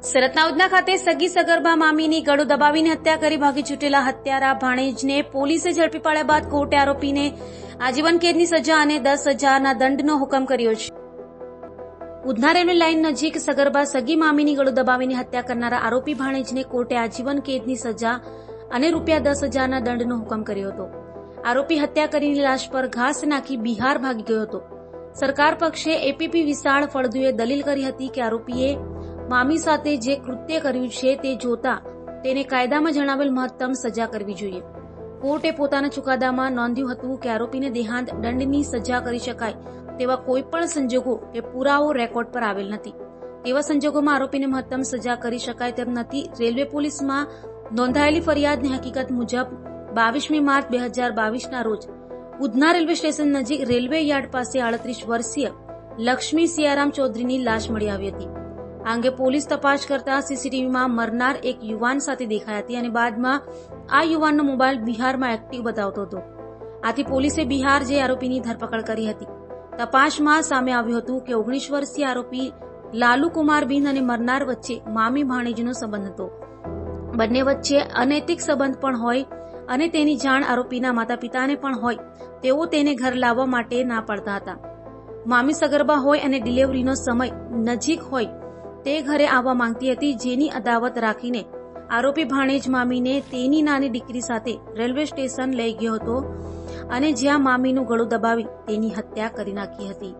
સુરતના ખાતે સગી સગર્ભા મામીની ગળું દબાવીને હત્યા કરી ભાગી છૂટેલા હત્યારા ભાણેજને પોલીસે ઝડપી પાડ્યા બાદ કોર્ટે આરોપીને આજીવન કેદની સજા અને દસ હજારના દંડનો હુકમ કર્યો છે. ઉધના રેલવે લાઇન નજીક સગર્ભા સગી મામીની ગળું દબાવીને હત્યા કરનારા આરોપી ભાણેજને કોર્ટે આજીવન કેદની સજા અને રૂપિયા દસ હજારના દંડનો હુકમ કર્યો હતો. આરોપી હત્યા કરીને લાશ પર ઘાસ નાખી બિહાર ભાગી ગયો હતો. સરકાર પક્ષે એપીપી વિશાળ ફળદુએ દલીલ કરી હતી કે આરોપીએ મામી સાથે જે કૃત્ય કર્યું છે તે જોતા તેને કાયદામાં જણાવેલ મહત્તમ સજા કરવી જોઈએ. કોર્ટે પોતાના ચુકાદામાં નોંધ્યું હતું કે આરોપીને દેહાંત દંડની સજા કરી શકાય તેવા કોઈ પણ સંજોગો કે પુરાવો રેકોર્ડ પર આવેલ નથી. તેવા સંજોગોમાં આરોપીને મહત્તમ સજા કરી શકાય તેમ નથી. રેલવે પોલીસમાં નોંધાયેલી ફરિયાદની હકીકત મુજબ બાવીસમી માર્ચ બે હજાર બાવીસના રોજ ઉધના રેલવે સ્ટેશન નજીક રેલવે યાર્ડ પાસે આડત્રીસ વર્ષીય લક્ષ્મી સિયારામ ચૌધરીની લાશ મળી આવી હતી. આ અંગે પોલીસ તપાસ કરતા સીસીટીવીમાં મરનાર એક યુવાન સાથે દેખાઈ હતી અને બાદમાં આ યુવાનનો મોબાઈલ બિહારમાં એક્ટિવ બતાવતો હતો. આથી પોલીસે બિહાર જે આરોપીની ધરપકડ કરી હતી. તપાસમાં સામે આવ્યું હતું કે ઓગણીસ વર્ષીય આરોપી લાલુ કુમાર બિન અને મરનાર વચ્ચે મામી ભાણેજનો સંબંધ હતો. બંને વચ્ચે અનૈતિક સંબંધ પણ હોય અને તેની જાણ આરોપીના માતા પિતાને પણ હોય, તેઓ તેને ઘર લાવવા માટે ના પડતા હતા. મામી સગર્ભા હોય અને ડિલિવરીનો સમય નજીક હોય તે ઘરે આવવા માંગતી હતી, જેની અદાવત રાખીને. આરોપી ભાણેજ મામીને તેની નાની દીકરી સાથે રેલવે સ્ટેશન લઈ ગયો હતો અને જ્યાં મામીનું ગળું દબાવી તેની હત્યા કરી નાખી હતી.